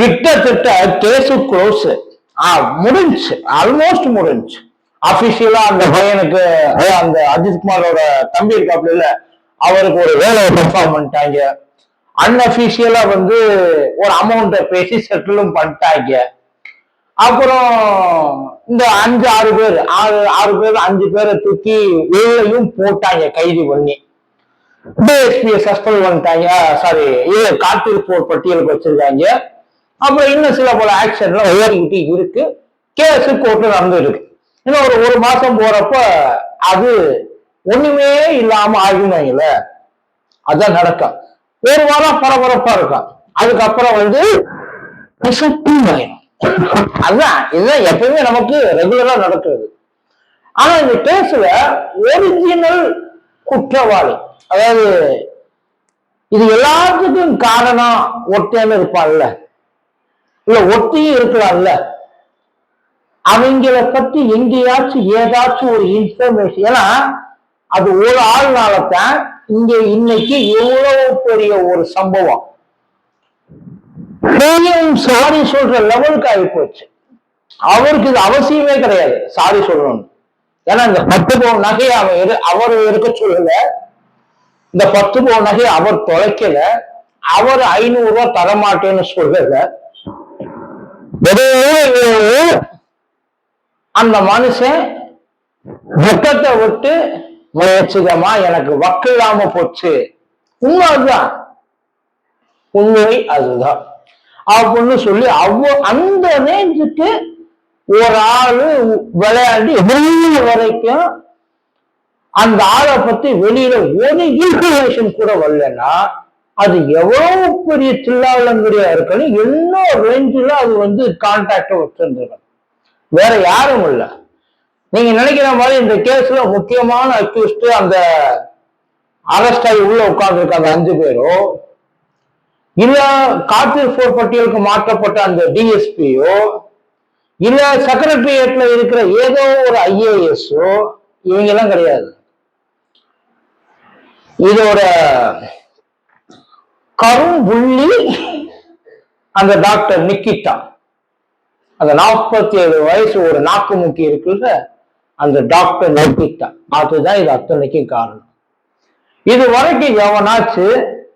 கிட்டத்தட்ட case close முடிஞ்சு. Almost முடிஞ்சு. அபிஷியலா அந்த பையனுக்கு அந்த அஜித் குமாரோட தம்பி இருக்காப்புல இல்ல அவருக்கு ஒரு வேலையை பெர்ஃபார்ம் பண்ணிட்டாங்க அன்அபிஷியலா வந்து ஒரு அமௌண்ட்டை பேசி செட்டிலும் பண்ணிட்டாங்க. அப்புறம் இந்த அஞ்சு ஆறு பேர் ஆறு ஆறு பேர் அஞ்சு பேரை தூக்கி உள்ளையும் போட்டாங்க கைது பண்ணி. டிஎஸ்பியை சஸ்பெண்ட் பண்ணிட்டாங்க. சாரி இது காத்திருப்போர் பட்டியலுக்கு வச்சிருக்காங்க. அப்புறம் இன்னும் சில பல ஆக்ஷன்லாம் ஓடிக்கிட்டு இருக்கு. கேஸ் கோர்ட்ல நடந்து இருக்கு இன்னும் ஒரு ஒரு மாசம் போறப்ப அது ஒண்ணுமே இல்லாம ஆகினாங்கல்ல அதான் நடக்கும். ஒரு வாரம் பரபரப்பா இருக்கும். அதுக்கப்புறம் வந்து அதுதான் இதுதான் எப்பவுமே நமக்கு ரெகுலரா நடக்கிறது. ஆனா இந்த கேஸ்ல ஒரிஜினல் குற்றவாளி அதாவது இது எல்லாத்துக்கும் காரணம் ஒருத்தன் இருப்பான்ல. இல்ல ஒட்டியும் இருக்கலாம்ல. அவங்கள பத்தி எங்கேயாச்சும் ஏதாச்சும் ஒரு இன்ஃபர்மேஷன் ஏன்னா அது ஒரு ஆள்னால தான் இங்க இன்னைக்கு எவ்வளவு பெரிய ஒரு சம்பவம். சாரி சொல்ற லெவலுக்கு ஆகி போச்சு. அவருக்கு இது அவசியமே கிடையாது சாரி சொல்லணும் ஏன்னா இந்த பத்து பவுன் நகையை அவன் அவர் இருக்க சொல்லல. இந்த பத்து பவுன் நகையை அவர் தொலைக்கல. அவர் ஐநூறு ரூபா தரமாட்டேன்னு சொல்லல. அந்த மனுஷன் வெக்கத்தை விட்டு முயற்சிகமா எனக்கு வக்கில்லாம போச்சு. உண்மை அதுதான் உண்மை அதுதான். அப்படின்னு சொல்லி அவ்வளோ அந்த ரேஞ்சுக்கு ஒரு ஆளு விளையாண்டு வெளியில வரைக்கும் அந்த ஆளை பத்தி வெளியில ஒரு இன்ஃபர்மேஷன் கூட வரலன்னா அது எவ்வளவு பெரிய சில்லாலங்கடியா இருக்கணும் என்ன ரேஞ்சில் அது வந்து கான்டாக்டை வச்சிருந்துருக்கணும். வேற யாரும் இல்லை. நீங்க நினைக்கிற மாதிரி இந்த கேஸ்ல முக்கியமான அக்யூஸ்ட் அந்த அரெஸ்ட் ஆகி உள்ள உட்கார்ந்துருக்க அந்த அஞ்சு பேரோ இல்ல காட்டில் போர் பட்டியலுக்கு மாற்றப்பட்ட அந்த டிஎஸ்பியோ இல்ல செக்ரட்டரியேட்ல இருக்கிற ஏதோ ஒரு ஐஏஎஸ்ஓ இவங்க எல்லாம் கிடையாது. இதோட கரும்புள்ளி அந்த டாக்டர் நிக்கிட்டா. அந்த நாற்பத்தி ஏழு வயசு ஒரு நாக்கு முக்கி இருக்குல்ல அந்த டாக்டர் நிக்கிட்டா. அதுதான் இது அத்தனைக்கும் காரணம். இது வரைக்கும் எவனாச்சு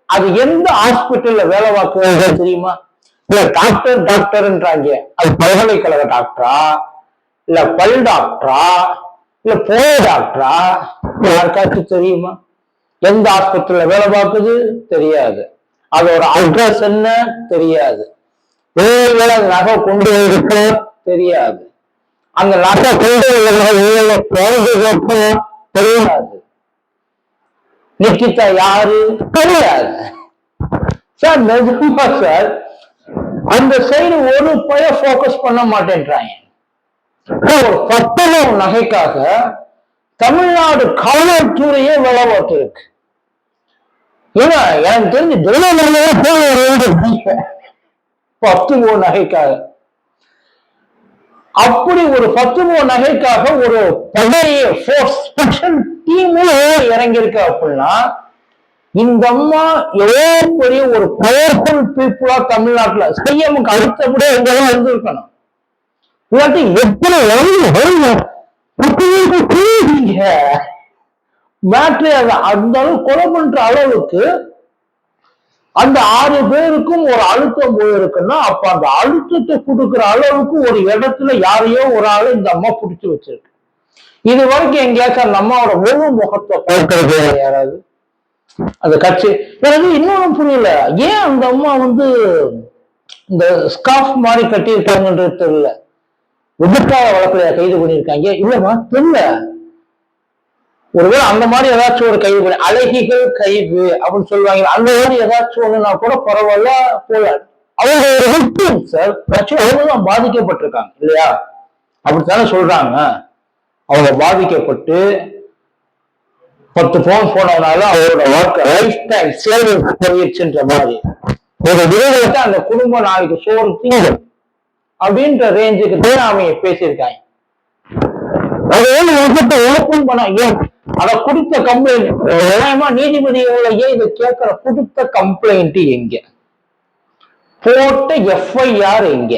அது எந்த ஹாஸ்பிட்டல்ல வேலை பார்க்குறது தெரியுமா? இல்ல டாக்டர் டாக்டர்ன்றாங்க அது பல்கலைக்கழக டாக்டரா இல்ல பல் டாக்டரா இல்ல போய டாக்டரா யாருக்காச்சும் தெரியுமா? எந்த ஆஸ்பத்திரியில வேலை பார்க்குது? தெரியாது. அதோட அட்ரஸ் என்ன? தெரியாது. அந்த நகை கொண்டு இருக்க தெரியாது. அந்த நகை கொண்டு தெரியாது. நிக்கிதா யாரு? தெரியாது. சார் நிஜமா சார் அந்த சைடு ஒரு பய போக்கஸ் பண்ண மாட்டேன்றாங்க. ஒரு பத்தனம் நகைக்காக தமிழ்நாடு காவல்துறையே விளவாட்டு இருக்கு ஏன்னா எனக்கு தெரிஞ்சு டெல்லியில போய் பத்து மூணு நகைக்காக. அப்படி ஒரு பத்து மூணு நகைக்காக ஒரு பழைய ஃபோர்ஸ் ஸ்பெஷல் டீமே இறங்கியிருக்கு அப்படின்னா இந்த அம்மா எவ்வளோ பெரிய ஒரு பவர்ஃபுல் பீப்புளா தமிழ்நாட்டுல செய்யமுக்கு அடுத்தபடியே எங்கெல்லாம் இருந்திருக்கணும்? இல்லாட்டி எப்படி மேட்ரு அந்த அளவு கொலை பண்ற அளவுக்கு அந்த ஆறு பேருக்கும் ஒரு அழுத்தம் போயிருக்குன்னா அப்ப அந்த அழுத்தத்தை கொடுக்கிற அளவுக்கு ஒரு இடத்துல யாரையோ ஒரு ஆளு இந்த அம்மா பிடிச்சு வச்சிருக்கு. இது வரைக்கும் எங்கேயாச்சும் அந்த அம்மாவோட முழு முகத்தை பார்க்கறது யாராவது? அந்த கட்சி. எனக்கு இன்னொன்னு புரியல. ஏன் அந்த அம்மா வந்து இந்த ஸ்காஃப் மாதிரி கட்டியிருக்காங்கன்றது தெரியல? விபத்தார வழக்குல கைது பண்ணியிருக்காங்க? இல்லம்மா தெரியல. ஒருவேளை அந்த மாதிரி ஏதாச்சும் ஒரு கைவு பண்ணி அழகிகள் கைவு அப்படின்னு சொல்லுவாங்க. அந்த மாதிரி ஏதாச்சும் ஒண்ணுனா கூட பரவாயில்ல போல அவங்க ஒரு victim சார் பிரச்சனை பாதிக்கப்பட்டிருக்காங்க இல்லையா? அப்படித்தானே சொல்றாங்க. அவங்க பாதிக்கப்பட்டு பத்து போன் போனதுனால அவரோட வாழ்க்கை லைஃப் டைம் சேவிங்ஸ் போயிடுச்சுன்ற மாதிரி. ஒரு விரைவில் அந்த குடும்பம் நாளைக்கு சோறு தீங்கும் அப்படின்ற ரேஞ்சுக்கு தான் அவங்க பேசியிருக்காங்க. அது ஏன் விஷயத்தை பண்ண ஏன்? அத கொடுத்த கம்ப்ளைண்ட் நியாயமா நீதிபதிகளை இதை கேட்கிற? கொடுத்த கம்ப்ளைண்ட் எங்க? போட்ட எஃப்ஐஆர் எங்க?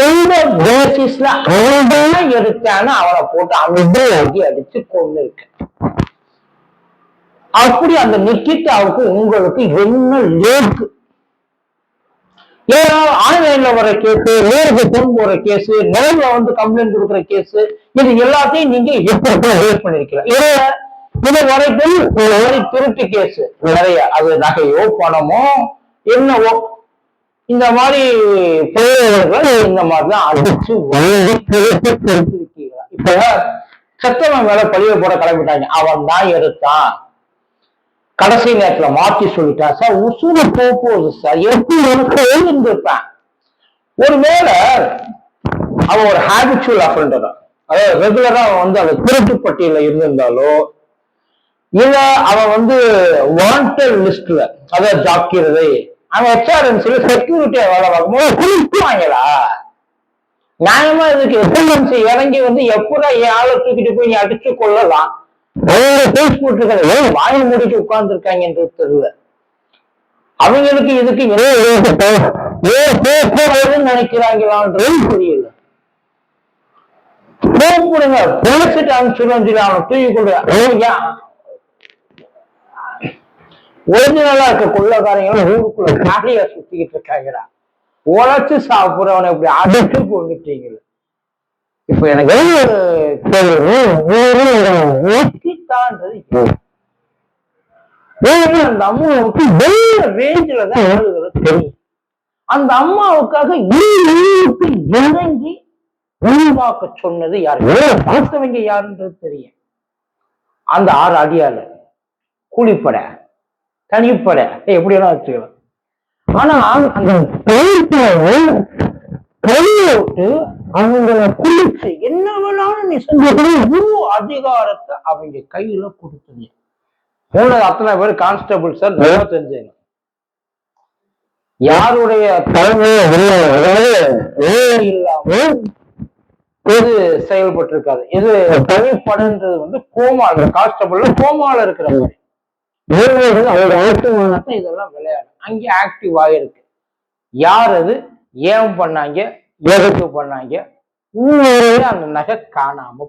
எந்த பேசிஸ்ல அவன்தான் எடுத்தான அவனை போட்டு அங்கே அடிச்சு கொண்டு இருக்க. அப்படி அந்த நிக்கிட்டாவுக்கு உங்களுக்கு என்ன லேக்கு? ஏன்னா ஆன்லைன்ல வர கேஸ் நேருக்கு போன் போற கேஸ் நேர்ல வந்து கம்ப்ளைண்ட் கொடுக்குற கேஸ் இது எல்லாத்தையும் நீங்க எப்படி ரிலேட் பண்ணிருக்கலாம் இது இது வரைக்கும் இந்த மாதிரி திருட்டு கேஸ் நிறைய அது நகையோ பணமோ என்னவோ. இந்த மாதிரி பிள்ளைகளை இந்த மாதிரிதான் அடிச்சு திருட்டு திருத்திருக்கீங்களா இப்ப சத்தவன் மேல பழிய போட கிளம்பிட்டாங்க. அவன் தான் எடுத்தான். கடைசி நேரத்துல மாற்றி சொல்லிட்டா சார் உசூல போகுது சார். எப்படி எனக்கு எழுந்திருப்பான் ஒருவேளை அவன் ஒரு ஹேபிச்சுவல் அஃபண்டர் அதாவது ரெகுலரா அவன் வந்து அந்த திருட்டு பட்டியல இருந்திருந்தாலோ இல்ல அவன் வந்து வாண்டட் லிஸ்ட்ல அதாவது ஜாக்கிரதை அவன் ஹெச்ஆர்என்சில செக்யூரிட்டியா வேலை பார்க்கும்போது குளிக்குவாங்களா நியாயமா இதுக்கு எஸ்எல்என்சி இறங்கி வந்து எப்படா என் ஆளை தூக்கிட்டு போய் நீ அடிச்சு கொள்ளலாம் பேஸ் போட்டிருக்காங்க ஏன் வாயை மூடிட்டு உட்கார்ந்து இருக்காங்கன்றது தெரியல. அவங்களுக்கு இதுக்கு ஏன் நினைக்கிறாங்களான்றது புரியல. கூப்பிடுங்க பேசிட்டு அனுப்பிச்சுடும் சொல்லி அவனை தூக்கி கொடுங்க ஒரிஜினலா இருக்க கொள்ளக்காரங்க ஊருக்குள்ள காலியா சுத்திக்கிட்டு இருக்காங்கடா. உழைச்சு சாப்பிடுறவனை இப்படி அடிச்சு கொண்டுட்டீங்களே. இப்ப எனக்கு ஏன்னா அந்த அம்மாவுக்கு வேற ரேஞ்சில தான் எழுதுகிறது தெரியும் அந்த அம்மாவுக்காக இருளுக்கு இறங்கி உருவாக்க சொன்னது யாரு? பார்த்தவங்க யாருன்றது தெரியும். அந்த ஆறு அடியால கூலிப்படை தனிப்படை எப்படி வேணா வச்சுக்கலாம். ஆனா அந்த கையோட்டு அவங்கள குளிச்சு என்ன வேணாலும் நீ செஞ்சு முழு அதிகாரத்தை அவங்க கையில கொடுத்தீங்க. போனது அத்தனை பேர் கான்ஸ்டபிள் சார் நல்லா தெரிஞ்சேங்க. யாருடைய தலைமையோ இல்லை அதாவது வேலை இல்லாம இது செயல்பட்டு இருக்காது இது தனிப்படன்றது வந்து கோமால கான்ஸ்டபிள் கோமால இருக்கிற மாதிரி. இதெல்லாம் விளையாடும் அங்கே ஆக்டிவ் ஆகிருக்கு யார் அது? ஏன் பண்ணாங்க எதுக்கு பண்ணாங்க. உண்மையிலேயே அந்த நகை காணாம